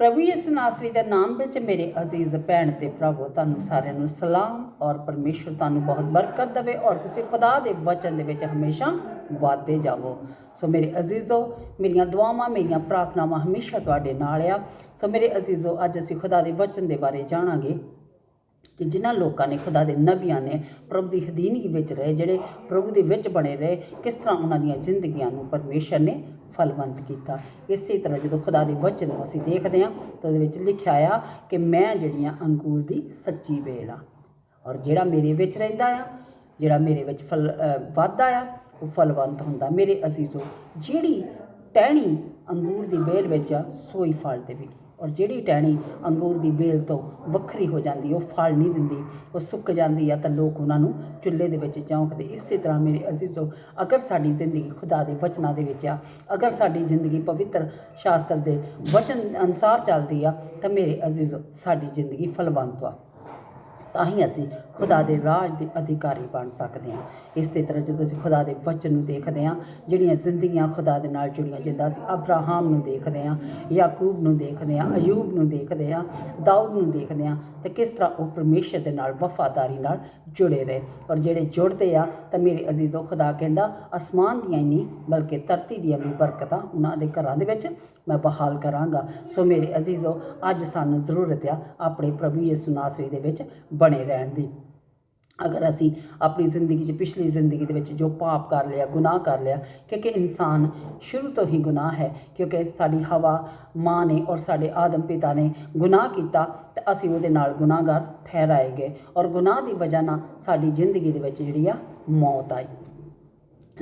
ਪ੍ਰਭੂ ਯਿਸੂ ਨਾਸਰੀ ਦੇ ਨਾਮ ਵਿੱਚ ਮੇਰੇ ਅਜ਼ੀਜ਼ ਭੈਣ ਤੇ ਭਰਾਵੋ ਤੁਹਾਨੂੰ ਸਾਰਿਆਂ ਨੂੰ ਸਲਾਮ ਔਰ ਪਰਮੇਸ਼ਵਰ ਤੁਹਾਨੂੰ ਬਹੁਤ ਬਰਕਤ ਦੇਵੇ ਔਰ ਤੁਸੀਂ ਖੁਦਾ ਦੇ ਵਚਨ ਦੇ ਵਿੱਚ ਹਮੇਸ਼ਾ ਵਾਧੇ ਜਾਵੋ। ਸੋ ਮੇਰੇ ਅਜ਼ੀਜ਼ੋ, ਮੇਰੀਆਂ ਦੁਆਵਾਂ, ਮੇਰੀਆਂ ਪ੍ਰਾਰਥਨਾਵਾਂ ਹਮੇਸ਼ਾ ਤੁਹਾਡੇ ਨਾਲ ਆ। ਸੋ ਮੇਰੇ ਅਜ਼ੀਜ਼ੋ, ਅੱਜ ਅਸੀਂ ਖੁਦਾ ਦੇ ਵਚਨ ਦੇ ਬਾਰੇ ਜਾਣਾਂਗੇ ਕਿ ਜਿਨ੍ਹਾਂ ਲੋਕਾਂ ਨੇ ਖੁਦਾ ਦੇ ਨਬੀਆਂ ਨੇ ਪ੍ਰਭੂ ਦੀ ਹਦੀਨਗੀ ਵਿੱਚ ਰਹੇ, ਜਿਹੜੇ ਪ੍ਰਭੂ ਦੇ ਵਿੱਚ ਬਣੇ ਰਹੇ, ਕਿਸ ਤਰ੍ਹਾਂ ਉਹਨਾਂ ਦੀਆਂ ਜ਼ਿੰਦਗੀਆਂ ਨੂੰ ਪਰਮੇਸ਼ਰ ਨੇ ਫਲਵੰਤ ਕੀਤਾ। ਇਸੇ ਤਰ੍ਹਾਂ ਜਦੋਂ ਖੁਦਾ ਦੇ ਵਚਨ ਨੂੰ ਅਸੀਂ ਦੇਖਦੇ ਹਾਂ ਤਾਂ ਉਹਦੇ ਵਿੱਚ ਲਿਖਿਆ ਆ ਕਿ ਮੈਂ ਜਿਹੜੀਆਂ ਅੰਗੂਰ ਦੀ ਸੱਚੀ ਵੇਲ ਆ। ਔਰ ਜਿਹੜਾ ਮੇਰੇ ਵਿੱਚ ਰਹਿੰਦਾ ਆ ਜਿਹੜਾ ਮੇਰੇ ਵਿੱਚ ਫਲ ਅ, ਵੱਧਦਾ ਆ ਉਹ ਫਲਵੰਤ ਹੁੰਦਾ। ਮੇਰੇ ਅਜ਼ੀਜ਼ੋ ਜਿਹੜੀ ਟਹਿਣੀ ਅੰਗੂਰ ਦੀ ਵੇਲ ਵਿੱਚ ਆ ਸੋਈ ਫਲ ਦੇ ਦੇਵੇਗੀ ਔਰ ਜਿਹੜੀ ਟਹਿਣੀ ਅੰਗੂਰ ਦੀ ਵੇਲ ਤੋਂ ਵੱਖਰੀ ਹੋ ਜਾਂਦੀ, ਉਹ ਫਲ ਨਹੀਂ ਦਿੰਦੀ, ਉਹ ਸੁੱਕ ਜਾਂਦੀ ਆ ਤਾਂ ਲੋਕ ਉਹਨਾਂ ਨੂੰ ਚੁੱਲ੍ਹੇ ਦੇ ਵਿੱਚ ਚੌਂਕਦੇ। ਇਸੇ ਤਰ੍ਹਾਂ ਮੇਰੇ ਅਜ਼ੀਜ਼ੋ, ਅਗਰ ਸਾਡੀ ਜ਼ਿੰਦਗੀ ਖੁਦਾ ਦੇ ਵਚਨਾਂ ਦੇ ਵਿੱਚ ਆ, ਅਗਰ ਸਾਡੀ ਜ਼ਿੰਦਗੀ ਪਵਿੱਤਰ ਸ਼ਾਸਤਰ ਦੇ ਵਚਨ ਅਨੁਸਾਰ ਚੱਲਦੀ ਆ, ਤਾਂ ਮੇਰੇ ਅਜ਼ੀਜ਼ੋ, ਸਾਡੀ ਜ਼ਿੰਦਗੀ ਫਲਵੰਤ ਆ। ਤਾਂ ਹੀ ਅਸੀਂ ਖੁਦਾ ਦੇ ਰਾਜ ਦੇ ਅਧਿਕਾਰੀ ਬਣ ਸਕਦੇ ਹਾਂ। ਇਸੇ ਤਰ੍ਹਾਂ ਜਦੋਂ ਅਸੀਂ ਖੁਦਾ ਦੇ ਵਚਨ ਨੂੰ ਦੇਖਦੇ ਹਾਂ, ਜਿਹੜੀਆਂ ਜ਼ਿੰਦਗੀਆਂ ਖੁਦਾ ਦੇ ਨਾਲ ਜੁੜੀਆਂ, ਜਿੱਦਾਂ ਅਸੀਂ ਅਬਰਾਹਾਮ ਨੂੰ ਦੇਖਦੇ ਹਾਂ, ਯਾਕੂਬ ਨੂੰ ਦੇਖਦੇ ਹਾਂ, ਅਯੂਬ ਨੂੰ ਦੇਖਦੇ ਹਾਂ, ਦਾਊਦ ਨੂੰ ਦੇਖਦੇ ਹਾਂ ਤੇ ਕਿਸ ਤਰ੍ਹਾਂ ਉਹ ਪਰਮੇਸ਼ਰ ਦੇ ਨਾਲ, ਵਫਾਦਾਰੀ ਨਾਲ ਜੁੜੇ ਰਹੇ। ਔਰ ਜਿਹੜੇ ਜੁੜਦੇ ਆ, ਤਾਂ ਮੇਰੇ ਅਜ਼ੀਜ਼ੋ ਖੁਦਾ ਕਹਿੰਦਾ, ਅਸਮਾਨ ਦੀਆਂ ਹੀ ਨਹੀਂ, ਬਲਕਿ ਧਰਤੀ ਦੀਆਂ ਵੀ ਬਰਕਤਾਂ ਉਹਨਾਂ ਦੇ ਘਰਾਂ ਦੇ ਵਿੱਚ ਮੈਂ ਬਹਾਲ ਕਰਾਂਗਾ। ਸੋ ਮੇਰੇ ਅਜ਼ੀਜ਼ੋ ਅੱਜ ਸਾਨੂੰ ਜ਼ਰੂਰਤ ਆ ਆਪਣੇ ਪ੍ਰਭੂ ਯਿਸੂ ਨਾਸਰੀ ਦੇ ਵਿੱਚ ਬਣੇ ਰਹਿਣ ਦੀ। ਅਗਰ ਅਸੀਂ ਆਪਣੀ ਜ਼ਿੰਦਗੀ 'ਚ, ਪਿਛਲੀ ਜ਼ਿੰਦਗੀ ਦੇ ਵਿੱਚ ਜੋ ਪਾਪ ਕਰ ਲਿਆ, ਗੁਨਾਹ ਕਰ ਲਿਆ, ਕਿਉਂਕਿ ਇਨਸਾਨ ਸ਼ੁਰੂ ਤੋਂ ਹੀ ਗੁਨਾਹ ਹੈ, ਕਿਉਂਕਿ ਸਾਡੀ ਹਵਾ, ਮਾਂ ਨੇ ਔਰ ਸਾਡੇ ਆਦਮ ਪਿਤਾ ਨੇ ਗੁਨਾਹ ਕੀਤਾ, ਤੇ ਅਸੀਂ ਉਹਦੇ ਨਾਲ ਗੁਨਾਹਗਾਰ ਠਹਿਰਾਏ ਗਏ। ਔਰ ਗੁਨਾਹ ਦੀ ਵਜ੍ਹਾ ਨਾਲ ਸਾਡੀ ਜ਼ਿੰਦਗੀ ਦੇ ਵਿੱਚ ਜਿਹੜੀ ਆ, ਮੌਤ ਆਈ।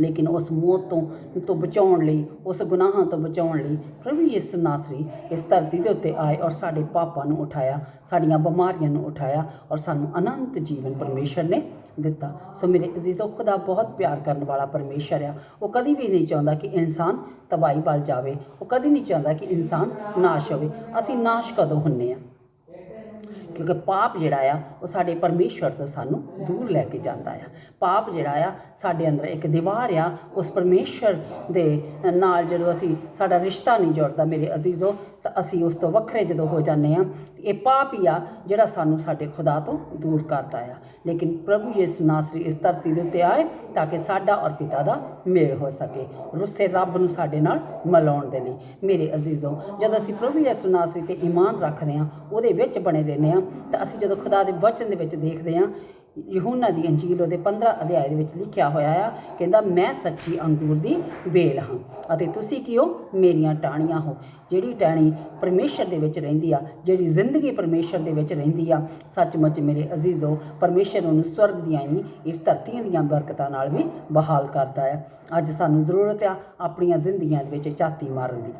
ਲੇਕਿਨ ਉਸ ਮੌਤ ਤੋਂ ਤੋਂ ਬਚਾਉਣ ਲਈ, ਉਸ ਗੁਨਾਹਾਂ ਤੋਂ ਬਚਾਉਣ ਲਈ ਪ੍ਰਭੂ ਯਿਸੂ ਨਾਸਰੀ ਇਸ ਧਰਤੀ ਦੇ ਉੱਤੇ ਆਏ ਔਰ ਸਾਡੇ ਪਾਪਾਂ ਨੂੰ ਉਠਾਇਆ, ਸਾਡੀਆਂ ਬਿਮਾਰੀਆਂ ਨੂੰ ਉਠਾਇਆ ਔਰ ਸਾਨੂੰ ਅਨੰਤ ਜੀਵਨ ਪਰਮੇਸ਼ਰ ਨੇ ਦਿੱਤਾ। ਸੋ ਮੇਰੇ ਅਜ਼ੀਜ਼ੋ, ਖੁਦਾ ਬਹੁਤ ਪਿਆਰ ਕਰਨ ਵਾਲਾ ਪਰਮੇਸ਼ਰ ਆ। ਉਹ ਕਦੀ ਵੀ ਨਹੀਂ ਚਾਹੁੰਦਾ ਕਿ ਇਨਸਾਨ ਤਬਾਹੀ ਵੱਲ ਜਾਵੇ। ਉਹ ਕਦੀ ਨਹੀਂ ਚਾਹੁੰਦਾ ਕਿ ਇਨਸਾਨ ਨਾਸ਼ ਹੋਵੇ। ਅਸੀਂ ਨਾਸ਼ ਕਦੋਂ ਹੁੰਨੇ ਆ? ਕਿਉਂਕਿ ਪਾਪ ਜਿਹੜਾ ਆ, ਉਹ ਸਾਡੇ ਪਰਮੇਸ਼ਵਰ ਤੋਂ ਸਾਨੂੰ ਦੂਰ ਲੈ ਕੇ ਜਾਂਦਾ ਆ। ਪਾਪ ਜਿਹੜਾ ਆ, ਸਾਡੇ ਅੰਦਰ ਇੱਕ ਦੀਵਾਰ ਆ, ਉਸ ਪਰਮੇਸ਼ਵਰ ਦੇ ਨਾਲ ਜਦੋਂ ਅਸੀਂ ਸਾਡਾ ਰਿਸ਼ਤਾ ਨਹੀਂ ਜੁੜਦਾ, ਮੇਰੇ ਅਜ਼ੀਜ਼ੋ ਤਾਂ ਅਸੀਂ ਉਸ ਤੋਂ ਵੱਖਰੇ ਜਦੋਂ ਹੋ ਜਾਂਦੇ ਆ ਇਹ ਪਾਪ ਹੀ ਆ ਜਿਹੜਾ ਸਾਨੂੰ ਸਾਡੇ ਖੁਦਾ ਤੋਂ ਦੂਰ ਕਰਦਾ ਆ। ਲੇਕਿਨ ਪ੍ਰਭੂ ਯਿਸੂ ਨਾਸਰੀ ਇਸ ਧਰਤੀ ਦੇ ਉੱਤੇ ਆਏ ਤਾਂ ਕਿ ਸਾਡਾ ਔਰ ਪਿਤਾ ਦਾ ਮੇਲ ਹੋ ਸਕੇ। ਰੁੱਸੇ ਰੱਬ ਨੂੰ ਸਾਡੇ ਨਾਲ ਮਿਲਾਉਣ ਦੇ ਲਈ। ਮੇਰੇ ਅਜ਼ੀਜ਼ੋ, ਜਦ ਅਸੀਂ ਪ੍ਰਭੂ ਯਿਸੂ ਨਾਸਰੀ ਤੇ ਈਮਾਨ ਰੱਖਦੇ ਹਾਂ, ਉਹਦੇ ਵਿੱਚ ਬਣੇ ਰਹਿੰਦੇ ਹਾਂ, ਤਾਂ ਅਸੀਂ ਜਦੋਂ ਖੁਦਾ ਦੇ ਵਚਨ ਦੇ ਵਿੱਚ ਦੇਖਦੇ ਹਾਂ ਯਹੂਨਾ ਦੀ ਅੰਜੀਲ ਉਹਦੇ 15 ਅਧਿਆਇ ਦੇ ਵਿੱਚ ਲਿਖਿਆ ਹੋਇਆ ਆ, ਕਹਿੰਦਾ, ਮੈਂ ਸੱਚੀ ਅੰਗੂਰ ਦੀ ਵੇਲ ਹਾਂ ਅਤੇ ਤੁਸੀਂ ਕਿਉ ਮੇਰੀਆਂ ਟਾਹਣੀਆਂ ਹੋ। ਜਿਹੜੀ ਟਾਹਣੀ ਪਰਮੇਸ਼ਰ ਦੇ ਵਿੱਚ ਰਹਿੰਦੀ ਆ, ਜਿਹੜੀ ਜ਼ਿੰਦਗੀ ਪਰਮੇਸ਼ਰ ਦੇ ਵਿੱਚ ਰਹਿੰਦੀ ਆ, ਸੱਚਮੁੱਚ ਮੇਰੇ ਅਜ਼ੀਜ਼ੋ, ਪਰਮੇਸ਼ਰ ਉਹਨੂੰ ਸਵਰਗ ਦੀਆਂ ਹੀ, ਇਸ ਧਰਤੀ ਦੀਆਂ ਬਰਕਤਾਂ ਨਾਲ ਵੀ ਬਹਾਲ ਕਰਦਾ ਆ। ਅੱਜ ਸਾਨੂੰ ਜ਼ਰੂਰਤ ਆ ਆਪਣੀਆਂ ਜ਼ਿੰਦਗੀਆਂ ਦੇ ਵਿੱਚ ਝਾਤੀ ਮਾਰਨ ਦੀ।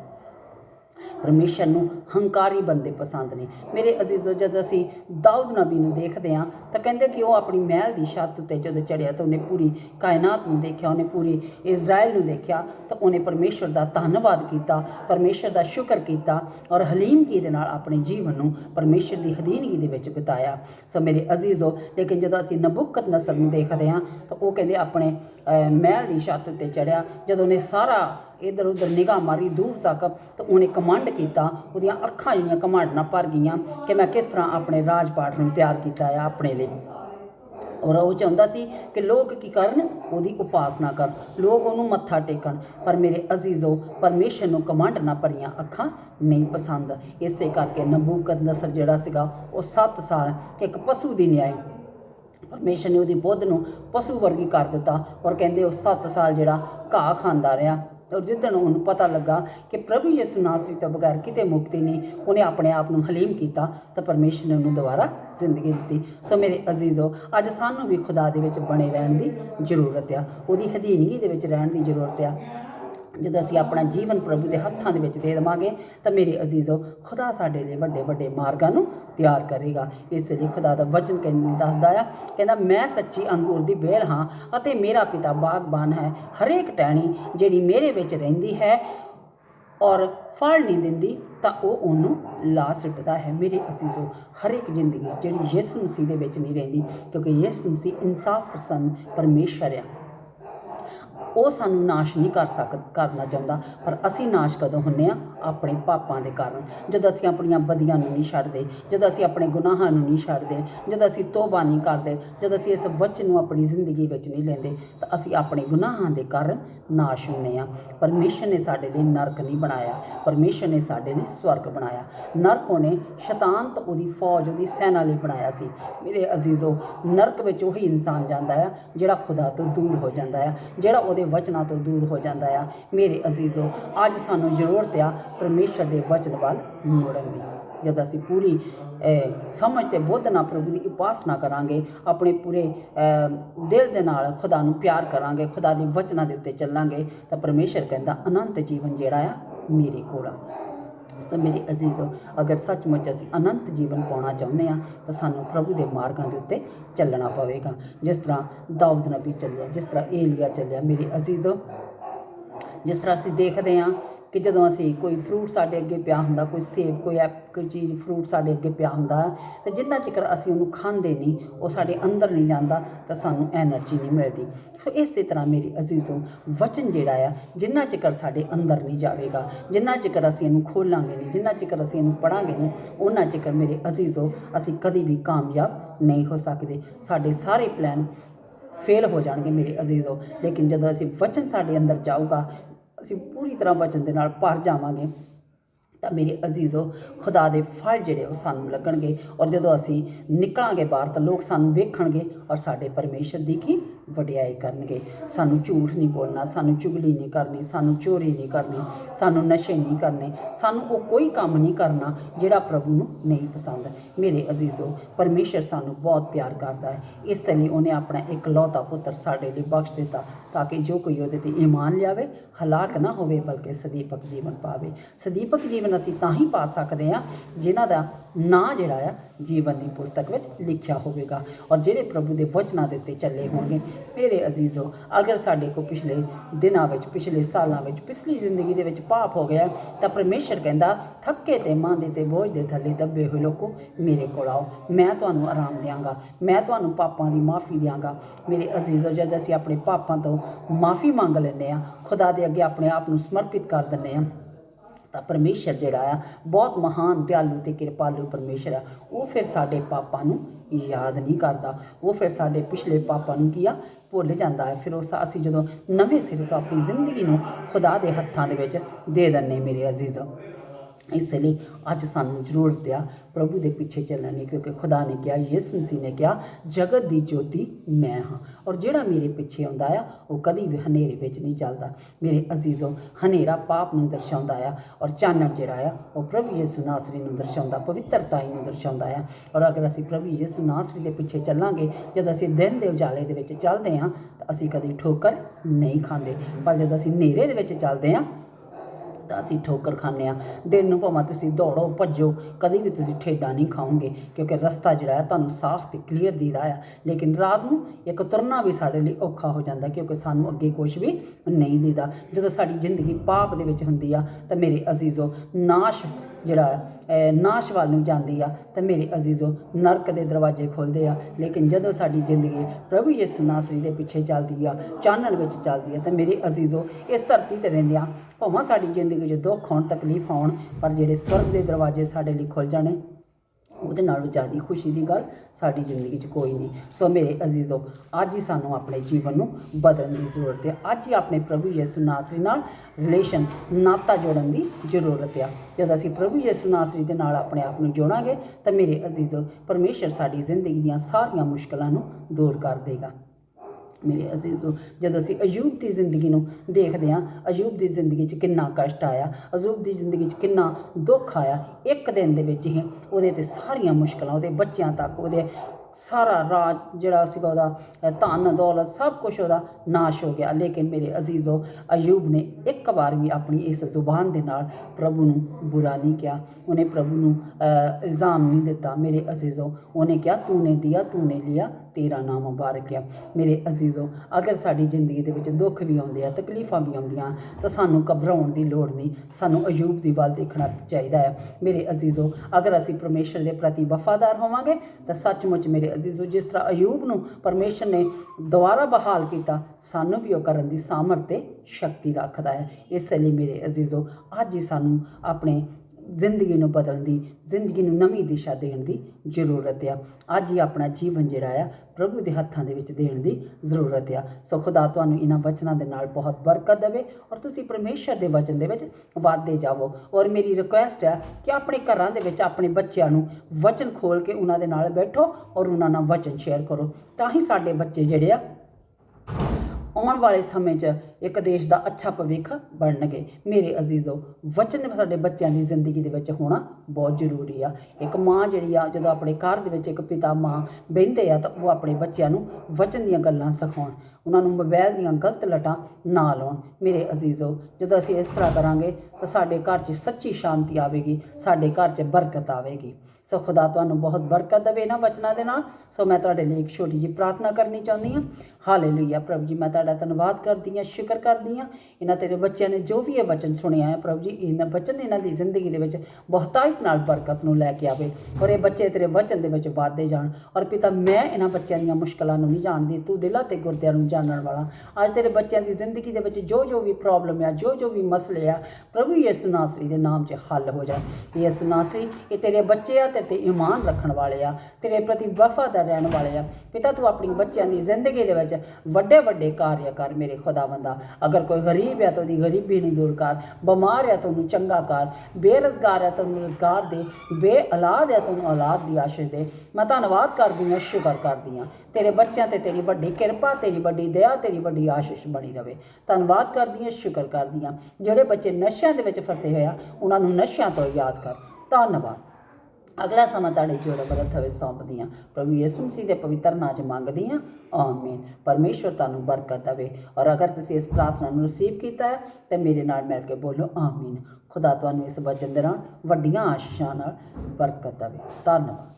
ਪਰਮੇਸ਼ਰ ਨੂੰ ਹੰਕਾਰੀ ਬੰਦੇ ਪਸੰਦ ਨੇ। ਮੇਰੇ ਅਜ਼ੀਜ਼ੋ ਜਦ ਅਸੀਂ ਦਾਊਦ ਨਬੀ ਨੂੰ ਦੇਖਦੇ ਹਾਂ, ਤਾਂ ਕਹਿੰਦੇ ਕਿ ਉਹ ਆਪਣੀ ਮਹਿਲ ਦੀ ਛੱਤ ਉੱਤੇ ਜਦੋਂ ਚੜਿਆ ਤਾਂ ਉਹਨੇ ਪੂਰੀ ਕਾਇਨਾਤ ਨੂੰ ਦੇਖਿਆ, ਉਹਨੇ ਪੂਰੀ ਇਜ਼ਰਾਈਲ ਨੂੰ ਦੇਖਿਆ, ਤਾਂ ਉਹਨੇ ਪਰਮੇਸ਼ਰ ਦਾ ਧੰਨਵਾਦ ਕੀਤਾ, ਪਰਮੇਸ਼ਰ ਦਾ ਸ਼ੁਕਰ ਕੀਤਾ ਔਰ ਹਲੀਮਗੀ ਦੇ ਨਾਲ ਆਪਣੇ ਜੀਵਨ ਨੂੰ ਪਰਮੇਸ਼ਰ ਦੀ ਹਦੀਨਗੀ ਦੇ ਵਿੱਚ ਬਿਤਾਇਆ। ਸੋ ਮੇਰੇ ਅਜ਼ੀਜ਼ੋ ਲੇਕਿਨ ਜਦੋਂ ਅਸੀਂ ਨਬੁਕਤ ਨਸਰ ਨੂੰ ਦੇਖਦੇ ਹਾਂ, ਤਾਂ ਉਹ ਕਹਿੰਦੇ ਆਪਣੇ ਮਹਿਲ ਦੀ ਛੱਤ ਉੱਤੇ ਚੜਿਆ ਜਦੋਂ ਉਹਨੇ ਸਾਰਾ ਇਧਰ ਉਧਰ ਨਿਗਾਹ ਮਾਰੀ ਦੂਰ ਤੱਕ ਤਾਂ ਉਹਨੇ ਕਮਾਂਡ ਕੀਤਾ, ਉਹਦੀਆਂ ਅੱਖਾਂ ਜਿਹੜੀਆਂ ਕਮਾਂਡ ਨਾਲ ਭਰ ਗਈਆਂ ਕਿ ਮੈਂ ਕਿਸ ਤਰ੍ਹਾਂ ਆਪਣੇ ਰਾਜਪਾਟ ਨੂੰ ਤਿਆਰ ਕੀਤਾ ਆ ਆਪਣੇ ਲਈ। ਔਰ ਉਹ ਚਾਹੁੰਦਾ ਸੀ ਕਿ ਲੋਕ ਕੀ ਕਰਨ, ਉਹਦੀ ਉਪਾਸਨਾ ਕਰਨ। ਲੋਕ ਉਹਨੂੰ ਮੱਥਾ ਟੇਕਣ, ਪਰ ਮੇਰੇ ਅਜ਼ੀਜ਼ੋ, ਪਰਮੇਸ਼ਰ ਨੂੰ ਕਮਾਂਡ ਨਾ ਭਰੀਆਂ ਅੱਖਾਂ ਨਹੀਂ ਪਸੰਦ। ਇਸੇ ਕਰਕੇ ਨਬੂਕਦ ਨਸਰ ਜਿਹੜਾ ਸੀਗਾ, ਉਹ 7 ਸਾਲ ਇੱਕ ਪਸ਼ੂ ਦੀ ਨਿਆਈ। ਪਰਮੇਸ਼ਰ ਨੇ ਉਹਦੀ ਬੁੱਧ ਨੂੰ ਪਸ਼ੂ ਵਰਗੀ ਕਰ ਦਿੱਤਾ ਔਰ ਕਹਿੰਦੇ ਉਹ 7 ਸਾਲ ਜਿਹੜਾ ਘਾਹ ਖਾਂਦਾ ਰਿਹਾ। ਔਰ ਜਿੱਦਣ ਉਹਨੂੰ ਪਤਾ ਲੱਗਾ ਕਿ ਪ੍ਰਭੂ ਯਿਸੂ ਨਾਸਰੀ ਤੋਂ ਬਗੈਰ ਕਿਤੇ ਮੁਕਤੀ ਨਹੀਂ, ਉਹਨੇ ਆਪਣੇ ਆਪ ਨੂੰ ਹਲੀਮ ਕੀਤਾ ਤਾਂ ਪਰਮੇਸ਼ਰ ਨੇ ਉਹਨੂੰ ਦੁਬਾਰਾ ਜ਼ਿੰਦਗੀ ਦਿੱਤੀ। ਸੋ ਮੇਰੇ ਅਜ਼ੀਜ਼ੋ, ਅੱਜ ਸਾਨੂੰ ਵੀ ਖੁਦਾ ਦੇ ਵਿੱਚ ਬਣੇ ਰਹਿਣ ਦੀ ਜ਼ਰੂਰਤ ਆ। ਉਹਦੀ ਹਦੀਨਗੀ ਦੇ ਵਿੱਚ ਰਹਿਣ ਦੀ ਜ਼ਰੂਰਤ ਆ। ਜਦੋਂ ਅਸੀਂ ਆਪਣਾ ਜੀਵਨ ਪ੍ਰਭੂ ਦੇ ਹੱਥਾਂ ਦੇ ਵਿੱਚ ਦੇ ਦੇਵਾਂਗੇ, ਤਾਂ ਮੇਰੇ ਅਜ਼ੀਜ਼ੋ ਖੁਦਾ ਸਾਡੇ ਲਈ ਵੱਡੇ ਵੱਡੇ ਮਾਰਗਾਂ ਨੂੰ ਤਿਆਰ ਕਰੇਗਾ। ਇਸ ਲਈ ਖੁਦਾ ਦਾ ਵਚਨ ਕਹਿੰਦਾ ਦੱਸਦਾ ਆ, ਕਹਿੰਦਾ, ਮੈਂ ਸੱਚੀ ਅੰਗੂਰ ਦੀ ਬੇਲ ਹਾਂ ਅਤੇ ਮੇਰਾ ਪਿਤਾ ਬਾਗਬਾਨ ਹੈ। ਹਰੇਕ ਟਹਿਣੀ ਜਿਹੜੀ ਮੇਰੇ ਵਿੱਚ ਰਹਿੰਦੀ ਹੈ ਔਰ ਫਲ ਨਹੀਂ ਦਿੰਦੀ, ਤਾਂ ਉਹ ਉਹਨੂੰ ਲਾ ਸੁੱਟਦਾ ਹੈ। ਮੇਰੇ ਅਸੀਜ਼ੋ ਹਰ ਇੱਕ ਜ਼ਿੰਦਗੀ ਜਿਹੜੀ ਯਿਸੂ ਮਸੀਹ ਦੇ ਵਿੱਚ ਨਹੀਂ ਰਹਿੰਦੀ, ਕਿਉਂਕਿ ਯਿਸੂ ਮਸੀਹ ਇਨਸਾਫ ਪਸੰਦ ਪਰਮੇਸ਼ਰ ਆ। ਉਹ ਸਾਨੂੰ ਨਾਸ਼ ਨਹੀਂ ਕਰ ਸਕ ਕਰਨਾ ਚਾਹੁੰਦਾ ਪਰ ਅਸੀਂ ਨਾਸ਼ ਕਦੋਂ ਹੁੰਨੇ ਆ? ਆਪਣੇ ਪਾਪਾਂ ਦੇ ਕਾਰਨ। ਜਦੋਂ ਅਸੀਂ ਆਪਣੀਆਂ ਬਦੀਆਂ ਨੂੰ ਨਹੀਂ ਛੱਡਦੇ, ਜਦੋਂ ਅਸੀਂ ਆਪਣੇ ਗੁਨਾਹਾਂ ਨੂੰ ਨਹੀਂ ਛੱਡਦੇ, ਜਦੋਂ ਅਸੀਂ ਤੋਬਾ ਨਹੀਂ ਕਰਦੇ, ਜਦੋਂ ਅਸੀਂ ਇਸ ਵਚਨ ਨੂੰ ਆਪਣੀ ਜ਼ਿੰਦਗੀ ਵਿੱਚ ਨਹੀਂ ਲੈਂਦੇ, ਤਾਂ ਅਸੀਂ ਆਪਣੇ ਗੁਨਾਹਾਂ ਦੇ ਕਾਰਨ ਨਾਸ਼ ਹੁੰਨੇ ਆ ਪਰਮੇਸ਼ਰ ਨੇ ਸਾਡੇ ਲਈ ਨਰਕ ਨਹੀਂ ਬਣਾਇਆ। ਪਰਮੇਸ਼ਰ ਨੇ ਸਾਡੇ ਲਈ ਸਵਰਗ ਬਣਾਇਆ। ਨਰਕ ਉਹਨੇ ਸ਼ੈਤਾਨ ਤੇ ਉਹਦੀ ਫੌਜ, ਉਹਦੀ ਸੈਨਾ ਲਈ ਬਣਾਇਆ ਸੀ। ਮੇਰੇ ਅਜ਼ੀਜ਼ੋ, ਨਰਕ ਵਿੱਚ ਉਹੀ ਇਨਸਾਨ ਜਾਂਦਾ ਆ, ਜਿਹੜਾ ਖੁਦਾ ਤੋਂ ਦੂਰ ਹੋ ਜਾਂਦਾ ਆ, ਜਿਹੜਾ ਉਹਦੇ ਵਚਨਾਂ ਤੋਂ ਦੂਰ ਹੋ ਜਾਂਦਾ ਆ। ਮੇਰੇ ਅਜ਼ੀਜ਼ੋ, ਅੱਜ ਸਾਨੂੰ ਜ਼ਰੂਰਤ ਆ ਪਰਮੇਸ਼ਰ ਦੇ ਵਚਨ ਵੱਲ ਮੁੜਨ ਦੀ। ਜਦ ਅਸੀਂ ਪੂਰੀ ਸਮਝ ਤੇ ਬੁੱਧ ਨਾਲ ਪ੍ਰਭੂ ਦੀ ਉਪਾਸਨਾ ਕਰਾਂਗੇ, ਆਪਣੇ ਪੂਰੇ ਦਿਲ ਦੇ ਨਾਲ ਖੁਦਾ ਨੂੰ ਪਿਆਰ ਕਰਾਂਗੇ, ਖੁਦਾ ਦੇ ਵਚਨਾਂ ਦੇ ਉੱਤੇ ਚੱਲਾਂਗੇ, ਤਾਂ ਪਰਮੇਸ਼ਰ ਕਹਿੰਦਾ, ਅਨੰਤ ਜੀਵਨ ਜਿਹੜਾ ਆ, ਮੇਰੇ ਕੋਲ ਆ। ਸੋ ਮੇਰੇ ਅਜ਼ੀਜ਼ੋ, ਅਗਰ ਸੱਚਮੁੱਚ ਅਸੀਂ ਅਨੰਤ ਜੀਵਨ ਪਾਉਣਾ ਚਾਹੁੰਦੇ ਆ ਤਾਂ ਸਾਨੂੰ ਪ੍ਰਭੂ ਦੇ ਮਾਰਗਾਂ ਦੇ ਉੱਤੇ ਚੱਲਣਾ ਪਵੇਗਾ। ਜਿਸ ਤਰ੍ਹਾਂ ਦਾਊਦ ਨਬੀ ਚੱਲਿਆ, ਜਿਸ ਤਰ੍ਹਾਂ ਏਲੀਆ ਚੱਲਿਆ, ਮੇਰੇ ਅਜ਼ੀਜ਼ੋ, ਜਿਸ ਤਰ੍ਹਾਂ ਅਸੀਂ ਦੇਖਦੇ ਹਾਂ ਕਿ ਜਦੋਂ ਅਸੀਂ ਕੋਈ ਫਰੂਟ ਸਾਡੇ ਅੱਗੇ ਪਿਆ ਹੁੰਦਾ ਕੋਈ ਸੇਬ ਕੋਈ ਐਪ ਕੋਈ ਚੀਜ਼ ਫਰੂਟ ਸਾਡੇ ਅੱਗੇ ਪਿਆ ਹੁੰਦਾ ਹੈ, ਜਿੰਨਾ ਚਿਕਰ ਅਸੀਂ ਉਹਨੂੰ ਖਾਂਦੇ ਨਹੀਂ ਉਹ ਸਾਡੇ ਅੰਦਰ ਨਹੀਂ ਜਾਂਦਾ ਤਾਂ ਸਾਨੂੰ ਐਨਰਜੀ ਨਹੀਂ ਮਿਲਦੀ। ਸੋ ਇਸੇ ਤਰ੍ਹਾਂ ਮੇਰੀ ਅਜ਼ੀਜ਼ੋ ਵਚਨ ਜਿਹੜਾ ਆ ਜਿੰਨਾ ਚਿਕਰ ਸਾਡੇ ਅੰਦਰ ਨਹੀਂ ਜਾਵੇਗਾ ਜਿੰਨਾ ਚਿਕਰ ਅਸੀਂ ਇਹਨੂੰ ਖੋਲਾਂਗੇ ਨਹੀਂ ਜਿੰਨਾ ਚਿਕਰ ਅਸੀਂ ਇਹਨੂੰ ਪੜਾਂਗੇ ਨਹੀਂ ਉਹਨਾਂ ਚਿਕਰ ਮੇਰੇ ਅਜ਼ੀਜ਼ੋ ਅਸੀਂ ਕਦੀ ਵੀ ਕਾਮਯਾਬ ਨਹੀਂ ਹੋ ਸਕਦੇ। ਸਾਡੇ ਸਾਰੇ ਪਲਾਨ ਫੇਲ ਹੋ ਜਾਣਗੇ ਮੇਰੇ ਅਜ਼ੀਜ਼ੋ ਲੇਕਿਨ ਜਦੋਂ ਅਸੀਂ ਵਚਨ ਸਾਡੇ ਅੰਦਰ ਜਾਊਗਾ ਅਸੀਂ ਪੂਰੀ ਤਰ੍ਹਾਂ ਵਚਨ ਦੇ ਨਾਲ ਭਰ ਜਾਵਾਂਗੇ। ਤਾਂ ਮੇਰੇ ਅਜ਼ੀਜ਼ੋ, ਖੁਦਾ ਦੇ ਫਲ ਜਿਹੜੇ ਉਹ ਸਾਨੂੰ ਲੱਗਣਗੇ ਔਰ ਜਦੋਂ ਅਸੀਂ ਨਿਕਲਾਂਗੇ ਬਾਹਰ ਤਾਂ ਲੋਕ ਸਾਨੂੰ ਵੇਖਣਗੇ ਔਰ ਸਾਡੇ ਪਰਮੇਸ਼ਰ ਦੀ ਕੀ ਵਡਿਆਈ ਕਰਨਗੇ। ਸਾਨੂੰ ਝੂਠ ਨਹੀਂ ਬੋਲਣਾ, ਸਾਨੂੰ ਚੁਗਲੀ ਨਹੀਂ ਕਰਨੀ, ਸਾਨੂੰ ਚੋਰੀ ਨਹੀਂ ਕਰਨੀ, ਸਾਨੂੰ ਨਸ਼ੇ ਨਹੀਂ ਕਰਨੇ, ਸਾਨੂੰ ਉਹ ਕੋਈ ਕੰਮ ਨਹੀਂ ਕਰਨਾ ਜਿਹੜਾ ਪ੍ਰਭੂ ਨੂੰ ਨਹੀਂ ਪਸੰਦ। ਮੇਰੇ ਅਜ਼ੀਜ਼ੋ, ਪਰਮੇਸ਼ਰ ਸਾਨੂੰ ਬਹੁਤ ਪਿਆਰ ਕਰਦਾ ਹੈ। ਇਸ ਲਈ ਉਹਨੇ ਆਪਣਾ ਇਕਲੌਤਾ ਪੁੱਤਰ ਸਾਡੇ ਲਈ ਬਖਸ਼ ਦਿੱਤਾ ਤਾਂ ਕਿ ਜੋ ਕੋਈ ਉਹਦੇ ਤੇ ਈਮਾਨ ਲਿਆਵੇ, ਹਲਾਕ ਨਾ ਹੋਵੇ, ਬਲਕਿ ਸਦੀਪਕ ਜੀਵਨ ਪਾਵੇ। ਸਦੀਪਕ ਜੀਵਨ ਅਸੀਂ ਤਾਂ ਹੀ ਪਾ ਸਕਦੇ ਹਾਂ ਜਿਨ੍ਹਾਂ ਦਾ ਨਾਂ ਜਿਹੜਾ ਆ ਜੀਵਨ ਦੀ ਪੁਸਤਕ ਵਿੱਚ ਲਿਖਿਆ ਹੋਵੇਗਾ। ਔਰ ਜਿਹੜੇ ਪ੍ਰਭੂ ਦੇ ਵਚਨਾਂ ਦੇ ਉੱਤੇ ਚੱਲੇ ਹੋਣਗੇ, ਮੇਰੇ ਅਜ਼ੀਜ਼ੋ, ਅਗਰ ਸਾਡੇ ਕੋ ਪਿਛਲੇ ਦਿਨਾਂ ਵਿੱਚ, ਪਿਛਲੇ ਸਾਲਾਂ ਵਿੱਚ, ਪਿਛਲੀ ਜ਼ਿੰਦਗੀ ਦੇ ਵਿੱਚ ਪਾਪ ਹੋ ਗਿਆ, ਤਾਂ ਪਰਮੇਸ਼ਰ ਕਹਿੰਦਾ, ਥੱਕੇ ਤੇ ਮਾਂਦੇ ਤੇ ਬੋਝ ਦੇ ਥੱਲੇ ਦੱਬੇ ਹੋਏ ਲੋਕੋ, ਮੇਰੇ ਕੋਲ ਆਓ। ਮੈਂ ਤੁਹਾਨੂੰ ਆਰਾਮ ਦਿਆਂਗਾ। ਮੈਂ ਤੁਹਾਨੂੰ ਪਾਪਾਂ ਦੀ ਮਾਫੀ ਦਿਆਂਗਾ। ਮੇਰੇ ਅਜ਼ੀਜ਼ੋ, ਜਦ ਅਸੀਂ ਆਪਣੇ ਪਾਪਾਂ ਤੋਂ ਮਾਫੀ ਮੰਗ ਲੈਂਦੇ ਆ ਖੁਦਾ ਦੇ ਅੱਗੇ ਆਪਣੇ ਆਪ ਨੂੰ ਸਮਰਪਿਤ ਕਰ ਦਿੰਦੇ ਆ ਤਾਂ ਪਰਮੇਸ਼ਰ ਜਿਹੜਾ ਆ, ਬਹੁਤ ਮਹਾਨ ਦਿਆਲੂ ਤੇ ਕਿਰਪਾਲੂ ਪਰਮੇਸ਼ਰ ਆ, ਉਹ ਫਿਰ ਸਾਡੇ ਪਾਪਾਂ ਨੂੰ ਯਾਦ ਨਹੀਂ ਕਰਦਾ। ਉਹ ਫਿਰ ਸਾਡੇ ਪਿਛਲੇ ਪਾਪਾਂ ਨੂੰ ਕੀ ਆ, ਭੁੱਲ ਜਾਂਦਾ ਹੈ। ਫਿਰ ਉਸ ਅਸੀਂ ਜਦੋਂ ਨਵੇਂ ਸਿਰੇ ਤੋਂ ਆਪਣੀ ਜ਼ਿੰਦਗੀ ਨੂੰ ਖੁਦਾ ਦੇ ਹੱਥਾਂ ਦੇ ਵਿੱਚ ਦੇ ਦਿੰਨੇ ਮੇਰੇ ਅਜ਼ੀਜ਼ੋ। ਇਸ ਲਈ ਅੱਜ ਸਾਨੂੰ ਜ਼ਰੂਰਤ ਆ ਪ੍ਰਭੂ ਦੇ ਪਿੱਛੇ ਚੱਲਣ ਦੀ ਕਿਉਂਕਿ ਖੁਦਾ ਨੇ ਕਿਹਾ, ਯਿਸੂ ਮਸੀਹ ਨੇ ਕਿਹਾ, ਜਗਤ ਦੀ ਜੋਤੀ ਮੈਂ ਹਾਂ। ਔਰ ਜਿਹੜਾ ਮੇਰੇ ਪਿੱਛੇ ਆਉਂਦਾ ਆ, ਉਹ ਕਦੀ ਵੀ ਹਨੇਰੇ ਵਿੱਚ ਨਹੀਂ ਚੱਲਦਾ। ਮੇਰੇ ਅਜ਼ੀਜ਼ੋ, ਹਨੇਰਾ ਪਾਪ ਨੂੰ ਦਰਸਾਉਂਦਾ ਆ, ਔਰ ਚਾਨਣ ਜਿਹੜਾ ਆ, ਉਹ ਪ੍ਰਭੂ ਯਿਸੂ ਨਾਸਰੀ ਨੂੰ ਦਰਸਾਉਂਦਾ ਪਵਿੱਤਰਤਾ ਨੂੰ ਦਰਸਾਉਂਦਾ ਆ। ਔਰ ਅਗਰ ਅਸੀਂ ਪ੍ਰਭੂ ਯਿਸੂ ਨਾਸਰੀ ਦੇ ਪਿੱਛੇ ਚੱਲਾਂਗੇ, ਜਦ ਅਸੀਂ ਦਿਨ ਦੇ ਉਜਾਲੇ ਦੇ ਵਿੱਚ ਚੱਲਦੇ ਹਾਂ, ਤਾਂ ਅਸੀਂ ਕਦੀ ਠੋਕਰ ਨਹੀਂ ਖਾਂਦੇ। ਪਰ ਜਦ ਅਸੀਂ ਹਨੇਰੇ ਦੇ ਵਿੱਚ ਚੱਲਦੇ ਹਾਂ ਅਸੀਂ ਠੋਕਰ ਖਾਂਦੇ ਆ ਦਿਨ ਨੂੰ ਭਾਵੇਂ ਤੁਸੀਂ ਦੌੜੋ, ਭੱਜੋ, ਕਦੀ ਵੀ ਤੁਸੀਂ ਠੇਡਾ ਨਹੀਂ ਖਾਓਗੇ, ਕਿਉਂਕਿ ਰਸਤਾ ਜਿਹੜਾ ਹੈ ਤੁਹਾਨੂੰ ਸਾਫ਼ ਤੇ ਕਲੀਅਰ ਦੀਦਾ ਆ। ਲੇਕਿਨ ਰਾਤ ਨੂੰ ਇੱਕ ਤੁਰਨਾ ਵੀ ਸਾਡੇ ਲਈ ਔਖਾ ਹੋ ਜਾਂਦਾ, ਕਿਉਂਕਿ ਸਾਨੂੰ ਅੱਗੇ ਕੁਝ ਵੀ ਨਹੀਂ ਦੀਦਾ ਜਦੋਂ ਸਾਡੀ ਜ਼ਿੰਦਗੀ ਪਾਪ ਦੇ ਵਿੱਚ ਹੁੰਦੀ ਆ, ਤਾਂ ਮੇਰੇ ਅਜ਼ੀਜ਼ੋ, ਨਾਸ਼ ਜਿਹੜਾ ਨਾਸ਼ ਵੱਲ ਨੂੰ ਜਾਂਦੀ ਆ, ਤਾਂ ਮੇਰੇ ਅਜ਼ੀਜ਼ੋ ਨਰਕ ਦੇ ਦਰਵਾਜ਼ੇ ਖੁੱਲਦੇ ਆ। ਲੇਕਿਨ ਜਦੋਂ ਸਾਡੀ ਜ਼ਿੰਦਗੀ ਪ੍ਰਭੂ ਯਿਸੂ ਨਾਸਰੀ ਦੇ ਪਿੱਛੇ ਚੱਲਦੀ ਆ, ਚਾਨਣ ਵਿੱਚ ਚੱਲਦੀ ਆ, ਤਾਂ ਮੇਰੇ ਅਜ਼ੀਜ਼ੋ ਇਸ ਧਰਤੀ ਤੇ ਰਹਿੰਦੇ ਆ। ਭਾਵੇਂ ਸਾਡੀ ਜ਼ਿੰਦਗੀ 'ਚ ਦੁੱਖ ਹੋਣ, ਤਕਲੀਫ ਹੋਣ, ਪਰ ਜਿਹੜੇ ਸਵਰਗ ਦੇ ਦਰਵਾਜ਼ੇ ਸਾਡੇ ਲਈ ਖੁੱਲ ਜਾਣੇ ਉਹਦੇ ਨਾਲੋਂ ਜ਼ਿਆਦਾ ਖੁਸ਼ੀ ਦੀ ਗੱਲ ਸਾਡੀ ਜ਼ਿੰਦਗੀ 'ਚ ਕੋਈ ਨਹੀਂ। ਸੋ ਮੇਰੇ ਅਜ਼ੀਜ਼ੋ, ਅੱਜ ਹੀ ਸਾਨੂੰ ਆਪਣੇ ਜੀਵਨ ਨੂੰ ਬਦਲਣ ਦੀ ਜ਼ਰੂਰਤ ਹੈ। ਅੱਜ ਹੀ ਆਪਣੇ ਪ੍ਰਭੂ ਯਿਸੂ ਨਾਸਰੀ ਨਾਲ ਰਿਲੇਸ਼ਨ ਨਾਤਾ ਜੋੜਨ ਦੀ ਜ਼ਰੂਰਤ ਹੈ ਜਦ ਅਸੀਂ ਪ੍ਰਭੂ ਯਿਸੂ ਨਾਸਰੀ ਦੇ ਨਾਲ ਆਪਣੇ ਆਪ ਨੂੰ ਜੋੜਾਂਗੇ ਤਾਂ ਮੇਰੇ ਅਜ਼ੀਜ਼ੋ, ਪਰਮੇਸ਼ਰ ਸਾਡੀ ਜ਼ਿੰਦਗੀ ਦੀਆਂ ਸਾਰੀਆਂ ਮੁਸ਼ਕਲਾਂ ਨੂੰ ਦੂਰ ਕਰ ਦੇਗਾ। ਮੇਰੇ ਅਜ਼ੀਜ਼ੋ ਜਦੋਂ ਅਸੀਂ ਅਯੂਬ ਦੀ ਜ਼ਿੰਦਗੀ ਨੂੰ ਦੇਖਦੇ ਹਾਂ ਅਯੂਬ ਦੀ ਜ਼ਿੰਦਗੀ 'ਚ ਕਿੰਨਾ ਕਸ਼ਟ ਆਇਆ ਅਯੂਬ ਦੀ ਜ਼ਿੰਦਗੀ 'ਚ ਕਿੰਨਾ ਦੁੱਖ ਆਇਆ, ਇੱਕ ਦਿਨ ਦੇ ਵਿੱਚ ਹੀ ਉਹਦੇ ਤੇ ਸਾਰੀਆਂ ਮੁਸ਼ਕਲਾਂ, ਉਹਦੇ ਬੱਚਿਆਂ ਤੱਕ, ਉਹਦੇ ਸਾਰਾ ਰਾਜ ਜਿਹੜਾ ਸੀਗਾ ਉਹਦਾ ਧਨ, ਦੌਲਤ, ਸਭ ਕੁਝ ਉਹਦਾ ਨਾਸ਼ ਹੋ ਗਿਆ। ਲੇਕਿਨ ਮੇਰੇ ਅਜ਼ੀਜ਼ੋ ਅਯੂਬ ਨੇ ਇੱਕ ਵਾਰ ਵੀ ਆਪਣੀ ਇਸ ਜ਼ੁਬਾਨ ਦੇ ਨਾਲ ਪ੍ਰਭੂ ਨੂੰ ਬੁਰਾ ਨਹੀਂ ਕਿਹਾ। ਉਹਨੇ ਪ੍ਰਭੂ ਨੂੰ ਇਲਜ਼ਾਮ ਨਹੀਂ ਦਿੱਤਾ। ਮੇਰੇ ਅਜ਼ੀਜ਼ੋ ਉਹਨੇ ਕਿਹਾ, ਤੂੰ ਨੇ ਦਿਆ ਤੂਨੇ ਲਿਆ ਤੇਰਾ ਨਾਮ ਮੁਬਾਰਕ ਹੈ ਮੇਰੇ ਅਜ਼ੀਜ਼ੋ, ਅਗਰ ਸਾਡੀ ਜ਼ਿੰਦਗੀ ਦੇ ਵਿੱਚ ਦੁੱਖ ਵੀ ਆਉਂਦੇ ਆ, ਤਕਲੀਫਾਂ ਵੀ ਆਉਂਦੀਆਂ, ਤਾਂ ਸਾਨੂੰ ਘਬਰਾਉਣ ਦੀ ਲੋੜ ਨਹੀਂ। ਸਾਨੂੰ ਅਯੂਬ ਦੀ ਵੱਲ ਦੇਖਣਾ ਚਾਹੀਦਾ ਹੈ ਮੇਰੇ ਅਜ਼ੀਜ਼ੋ, ਅਗਰ ਅਸੀਂ ਪਰਮੇਸ਼ਰ ਦੇ ਪ੍ਰਤੀ ਵਫਾਦਾਰ ਹੋਵਾਂਗੇ, ਤਾਂ ਸੱਚਮੁੱਚ ਮੇਰੇ ਅਜ਼ੀਜ਼ੋ, ਜਿਸ ਤਰ੍ਹਾਂ ਅਯੂਬ ਨੂੰ ਪਰਮੇਸ਼ਰ ਨੇ ਦੁਬਾਰਾ ਬਹਾਲ ਕੀਤਾ, ਸਾਨੂੰ ਵੀ ਉਹ ਕਰਨ ਦੀ ਸਾਮਰਥ ਤੇ ਸ਼ਕਤੀ ਰੱਖਦਾ ਹੈ ਇਸ ਲਈ ਮੇਰੇ ਅਜ਼ੀਜ਼ੋ, ਅੱਜ ਹੀ ਸਾਨੂੰ ਆਪਣੇ ਜ਼ਿੰਦਗੀ ਨੂੰ ਬਦਲਣ ਦੀ ਜ਼ਿੰਦਗੀ ਨੂੰ ਨਵੀਂ ਦਿਸ਼ਾ ਦੇਣ ਦੀ ਜ਼ਰੂਰਤ ਆ। ਅੱਜ ਹੀ ਆਪਣਾ ਜੀਵਨ ਜਿਹੜਾ ਆ, ਪ੍ਰਭੂ ਦੇ ਹੱਥਾਂ ਦੇ ਵਿੱਚ ਦੇਣ ਦੀ ਜ਼ਰੂਰਤ ਆ। ਸੋ ਖੁਦਾ ਤੁਹਾਨੂੰ ਇਹਨਾਂ ਵਚਨਾਂ ਦੇ ਨਾਲ ਬਹੁਤ ਬਰਕਤ ਦੇਵੇ ਔਰ ਤੁਸੀਂ ਪਰਮੇਸ਼ਰ ਦੇ ਵਚਨ ਦੇ ਵਿੱਚ ਵਾਧੇ ਜਾਵੋ। ਔਰ ਮੇਰੀ ਰਿਕੁਐਸਟ ਹੈ ਕਿ ਆਪਣੇ ਘਰਾਂ ਦੇ ਵਿੱਚ ਆਪਣੇ ਬੱਚਿਆਂ ਨੂੰ ਵਚਨ ਖੋਲ ਕੇ ਉਹਨਾਂ ਦੇ ਨਾਲ ਬੈਠੋ ਔਰ ਉਹਨਾਂ ਨਾਲ ਵਚਨ ਸ਼ੇਅਰ ਕਰੋ। ਤਾਂ ਹੀ ਸਾਡੇ ਬੱਚੇ ਜਿਹੜੇ ਆ ਆਉਣ ਵਾਲੇ ਸਮੇਂ 'ਚ ਇੱਕ ਦੇਸ਼ ਦਾ ਅੱਛਾ ਭਵਿੱਖ ਬਣਨਗੇ। ਮੇਰੇ ਅਜ਼ੀਜ਼ੋ, ਵਚਨ ਸਾਡੇ ਬੱਚਿਆਂ ਦੀ ਜ਼ਿੰਦਗੀ ਦੇ ਵਿੱਚ ਹੋਣਾ ਬਹੁਤ ਜ਼ਰੂਰੀ ਆ। ਇੱਕ ਮਾਂ ਜਿਹੜੀ ਆ, ਜਦੋਂ ਆਪਣੇ ਘਰ ਦੇ ਵਿੱਚ ਇੱਕ ਪਿਤਾ ਮਾਂ ਬਹਿੰਦੇ ਆ, ਤਾਂ ਉਹ ਆਪਣੇ ਬੱਚਿਆਂ ਨੂੰ ਵਚਨ ਦੀਆਂ ਗੱਲਾਂ ਸਿਖਾਉਣ, ਉਹਨਾਂ ਨੂੰ ਮੋਬਾਈਲ ਦੀਆਂ ਗਲਤ ਲਟਾਂ ਨਾ ਲਾਉਣ। ਮੇਰੇ ਅਜ਼ੀਜ਼ੋ, ਜਦੋਂ ਅਸੀਂ ਇਸ ਤਰ੍ਹਾਂ ਕਰਾਂਗੇ, ਤਾਂ ਸਾਡੇ ਘਰ 'ਚ ਸੱਚੀ ਸ਼ਾਂਤੀ ਆਵੇਗੀ, ਸਾਡੇ ਘਰ 'ਚ ਬਰਕਤ ਆਵੇਗੀ। ਸੋ ਖੁਦਾ ਤੁਹਾਨੂੰ ਬਹੁਤ ਬਰਕਤ ਦੇਵੇ ਇਹਨਾਂ ਬਚਨਾਂ ਦੇ ਨਾਲ। ਸੋ ਮੈਂ ਤੁਹਾਡੇ ਲਈ ਇੱਕ ਛੋਟੀ ਜਿਹੀ ਪ੍ਰਾਰਥਨਾ ਕਰਨੀ ਚਾਹੁੰਦੀ ਹਾਂ। ਹਾਲੇਲੂਇਆ ਪ੍ਰਭੂ ਜੀ, ਮੈਂ ਤੁਹਾਡਾ ਧੰਨਵਾਦ ਕਰਦੀ ਹਾਂ, ਸ਼ੁਕਰ ਕਰਦੀ ਹਾਂ। ਇਹਨਾਂ ਤੇਰੇ ਬੱਚਿਆਂ ਨੇ ਜੋ ਵੀ ਇਹ ਵਚਨ ਸੁਣਿਆ ਹੈ ਪ੍ਰਭੂ ਜੀ, ਇਹਨਾਂ ਵਚਨ ਇਹਨਾਂ ਦੀ ਜ਼ਿੰਦਗੀ ਦੇ ਵਿੱਚ ਬਹੁਤਾਇਤ ਨਾਲ ਬਰਕਤ ਨੂੰ ਲੈ ਕੇ ਆਵੇ ਔਰ ਇਹ ਬੱਚੇ ਤੇਰੇ ਵਚਨ ਦੇ ਵਿੱਚ ਵਾਧੇ ਜਾਣ। ਔਰ ਪਿਤਾ, ਮੈਂ ਇਹਨਾਂ ਬੱਚਿਆਂ ਦੀਆਂ ਮੁਸ਼ਕਲਾਂ ਨੂੰ ਨਹੀਂ ਜਾਣਦੀ, ਤੂੰ ਦਿਲਾਂ ਤੇ ਗੁਰਦਿਆਂ ਨੂੰ ਜਾਣਨ ਵਾਲਾ। ਅੱਜ ਤੇਰੇ ਬੱਚਿਆਂ ਦੀ ਜ਼ਿੰਦਗੀ ਦੇ ਵਿੱਚ ਜੋ ਜੋ ਵੀ ਪ੍ਰੋਬਲਮ ਆ, ਜੋ ਜੋ ਵੀ ਮਸਲੇ ਆ, ਪ੍ਰਭੂ ਯਿਸੂ ਨਾਸਰੀ ਦੇ ਨਾਮ 'ਚ ਹੱਲ ਹੋ ਜਾ। ਯਿਸੂ ਨਾਸਰੀ, ਇਹ ਤੇਰੇ ਬੱਚੇ ਆ ਤੇ ਤੇ ਈਮਾਨ ਰੱਖਣ ਵਾਲੇ ਆ, ਤੇਰੇ ਪ੍ਰਤੀ ਵਫਾਦਾਰ ਰਹਿਣ ਵਾਲੇ ਆ। ਪਿਤਾ, ਤੂੰ ਆਪਣੀ ਬੱਚਿਆਂ ਦੀ ਜ਼ਿੰਦਗੀ ਦੇ ਵਿੱਚ ਵੱਡੇ ਵੱਡੇ ਕਾਰਜ ਕਰ ਮੇਰੇ ਖੁਦਾਵੰਦਾ ਅਗਰ ਕੋਈ ਗਰੀਬ ਹੈ ਤਾਂ ਉਹਦੀ ਗਰੀਬੀ ਨੂੰ ਦੂਰ ਕਰ, ਬਿਮਾਰ ਹੈ ਤਾਂ ਉਹਨੂੰ ਚੰਗਾ ਕਰ, ਬੇਰੁਜ਼ਗਾਰ ਹੈ ਤਾਂ ਉਹਨੂੰ ਰੁਜ਼ਗਾਰ ਦੇ ਬੇ ਔਲਾਦ ਹੈ ਤਾਂ ਉਹਨੂੰ ਔਲਾਦ ਦੀ ਆਸ਼ੀਸ਼ ਦੇ। ਮੈਂ ਧੰਨਵਾਦ ਕਰਦੀ ਹਾਂ, ਸ਼ੁਕਰ ਕਰਦੀ ਹਾਂ। ਤੇਰੇ ਬੱਚਿਆਂ ਤੇ ਤੇਰੀ ਵੱਡੀ ਕਿਰਪਾ, ਤੇਰੀ ਵੱਡੀ ਦਇਆ, ਤੇਰੀ ਵੱਡੀ ਆਸ਼ੀਸ਼ ਬਣੀ ਰਵੇ। ਧੰਨਵਾਦ ਕਰਦੀ ਹਾਂ, ਸ਼ੁਕਰ ਕਰਦੀ ਹਾਂ। ਜਿਹੜੇ ਬੱਚੇ ਨਸ਼ਿਆਂ ਦੇ ਵਿੱਚ ਫਸੇ ਹੋਇਆ ਉਹਨਾਂ ਨੂੰ ਨਸ਼ਿਆਂ ਤੋਂ ਯਾਦ ਕਰ। ਧੰਨਵਾਦ। ਅਗਲਾ ਸਮਾਂ ਤੁਹਾਡੇ ਜੋੜ ਬਰਤ ਹੋਵੇ ਸੌਂਪਦੀ ਹਾਂ ਪ੍ਰਭੂ ਯਿਸੂ ਮਸੀਹ ਦੇ ਪਵਿੱਤਰ ਨਾਮ 'ਚ ਮੰਗਦੀ ਹਾਂ ਆਮੀਨ। ਪਰਮੇਸ਼ਵਰ ਤੁਹਾਨੂੰ ਬਰਕਤ ਦੇਵੇ। ਔਰ ਅਗਰ ਤੁਸੀਂ ਇਸ ਪ੍ਰਾਰਥਨਾ ਨੂੰ ਰਿਸੀਵ ਕੀਤਾ ਹੈ, ਤਾਂ ਮੇਰੇ ਨਾਲ ਮਿਲ ਕੇ ਬੋਲੋ, ਆਮੀਨ। ਖੁਦਾ ਤੁਹਾਨੂੰ ਇਸ ਵਚਨ ਦੇ ਨਾਲ ਵੱਡੀਆਂ ਆਸ਼ੀਸ਼ਾਂ ਨਾਲ ਬਰਕਤ ਦੇਵੇ। ਧੰਨਵਾਦ।